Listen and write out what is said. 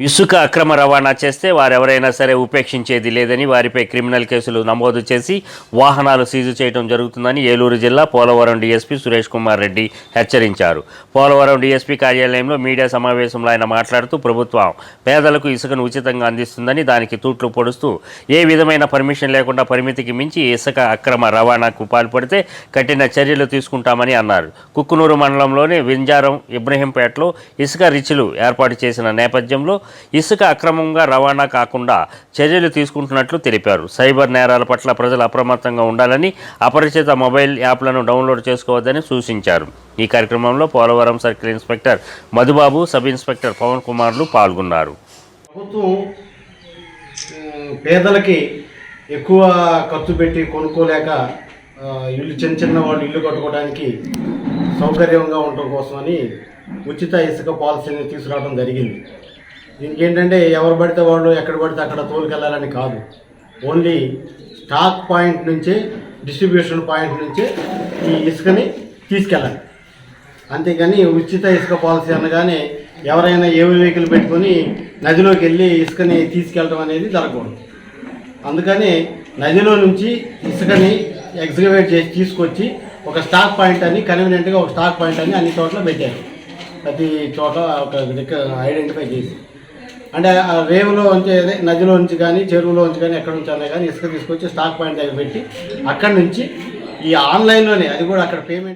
ఇసుక అక్రమ రవాణా చేస్తే వారెవరైనా సరే ఉపేక్షించేది లేదని వారిపై క్రిమినల్ కేసులు నమోదు చేసి వాహనాలు సీజు చేయడం జరుగుతుందని ఏలూరు జిల్లా పోలవరం డీఎస్పీ సురేష్ కుమార్ రెడ్డి హెచ్చరించారు. పోలవరం డీఎస్పీ కార్యాలయంలో మీడియా సమావేశంలో ఆయన మాట్లాడుతూ ప్రభుత్వం పేదలకు ఇసుకను ఉచితంగా అందిస్తుందని దానికి తూట్లు పొడుస్తూ ఏ విధమైన పర్మిషన్ లేకుండా పరిమితికి మించి ఇసుక అక్రమ రవాణాకు పాల్పడితే కఠిన చర్యలు తీసుకుంటామని అన్నారు. కుక్కునూరు మండలంలోని వింజారం ఇబ్రహీంపేటలో ఇసుక రిచ్లు ఏర్పాటు చేసిన నేపథ్యంలో ఇసుక అక్రమంగా రవాణా కాకుండా చర్యలు తీసుకుంటున్నట్లు తెలిపారు. సైబర్ నేరాల పట్ల ప్రజలు అప్రమత్తంగా ఉండాలని అపరిచిత మొబైల్ యాప్లను డౌన్లోడ్ చేసుకోవద్దని సూచించారు. ఈ కార్యక్రమంలో Polavaram circle inspector Madhubabu sub inspector Pavan కుమార్లు పాల్గొన్నారు. ప్రభుత్వం పేదలకి ఎక్కువ ఖర్చు పెట్టి కొనుక్కోలేక ఇల్లు చిన్న చిన్న వాళ్ళు ఇల్లు కట్టుకోవడానికి సౌకర్యంగా ఉండటం కోసమని ఉచిత ఇసుక పాలసీని తీసుకురావడం జరిగింది. దీనికి ఏంటంటే ఎవరు పడితే వాళ్ళు ఎక్కడ పడితే అక్కడ తోలుకెళ్ళాలని కాదు. ఓన్లీ స్టాక్ పాయింట్ నుంచే డిస్ట్రిబ్యూషన్ పాయింట్ నుంచే ఈ ఇసుకని తీసుకెళ్ళాలి. అంతేగాని ఉచిత ఇసుక పాలసీ అనగానే ఎవరైనా ఏ వెహికల్ పెట్టుకొని నదిలోకి వెళ్ళి ఇసుకని తీసుకెళ్ళడం అనేది జరగకూడదు. అందుకని నదిలో నుంచి ఇసుకని ఎగ్జిక్యూట్ చేసి తీసుకొచ్చి ఒక స్టాక్ పాయింట్ అని కన్వీనియంట్గా ఒక స్టాక్ పాయింట్ అని అన్ని చోట్ల పెట్టారు. ప్రతి చోట ఒక ఐడెంటిఫై చేసి. అంటే ఆ రేవులో నుంచి అదే నదిలో నుంచి కానీ చెరువులో నుంచి కానీ ఎక్కడ నుంచి అన్నా కానీ ఇసుక తీసుకొచ్చి స్టాక్ పాయింట్ దగ్గర పెట్టి అక్కడి నుంచి ఈ ఆన్లైన్లోనే అది కూడా అక్కడ పేమెంట్